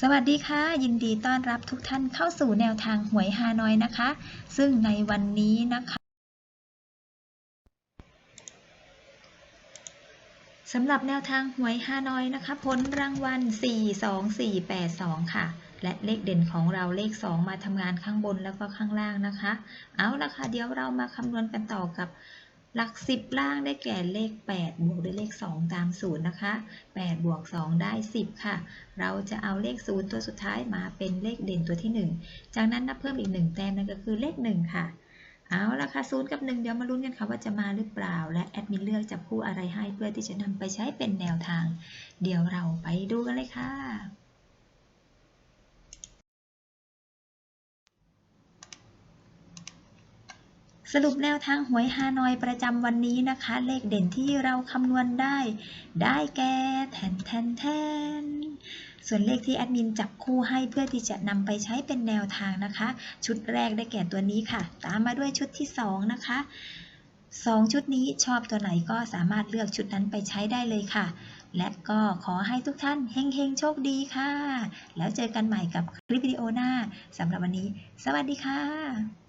สวัสดีค่ะ ยินดีต้อนรับทุกท่านเข้าสู่แนวทางหวยฮานอยนะคะ ซึ่งในวันนี้นะคะสำหรับแนวทางหวยฮานอยนะคะผลรางวัล 42482 ค่ะ และเลขเด่นของเราเลข 2 มาทำงานข้างบนแล้วก็ข้างล่างนะคะ เอาละค่ะ เดี๋ยวเรามาคำนวณกันต่อกับ หลัก 10 ล่างได้แก่เลข 8 บวกด้วยเลข 2 ตามสูตรนะคะ 8 บวก 2 ได้ 10 ค่ะ เราจะเอาเลข 0 ตัวสุดท้ายมาเป็นเลขเด่นตัวที่ 1 จากนั้นนับเพิ่มอีก 1 แต้มนั่นก็คือเลข 1 ค่ะ เอาละค่ะ0กับ 1 เดี๋ยวมาลุ้นกันค่ะว่าจะมาหรือเปล่า และแอดมินเลือกจับคู่อะไรให้เพื่อที่จะนำไปใช้เป็นแนวทาง เดี๋ยวเราไปดูกันเลยค่ะ สรุปแนวทางหวยฮานอยประจำวันนี้นะคะ เลขเด่นที่เราคำนวณได้ ได้แก่แทนแทนแทนส่วนเลขที่แอดมินจับคู่ให้เพื่อที่จะนำไปใช้เป็นแนวทางนะคะ ชุดแรกได้แก่ตัวนี้ค่ะ ตามมาด้วยชุดที่ 2 นะคะ 2 ชุดนี้ชอบตัวไหนก็สามารถเลือกชุดนั้นไปใช้ได้เลยค่ะ และก็ขอให้ทุกท่านเฮงๆ โชคดีค่ะ แล้วเจอกันใหม่กับคลิปวิดีโอหน้าสำหรับวันนี้ สวัสดีค่ะ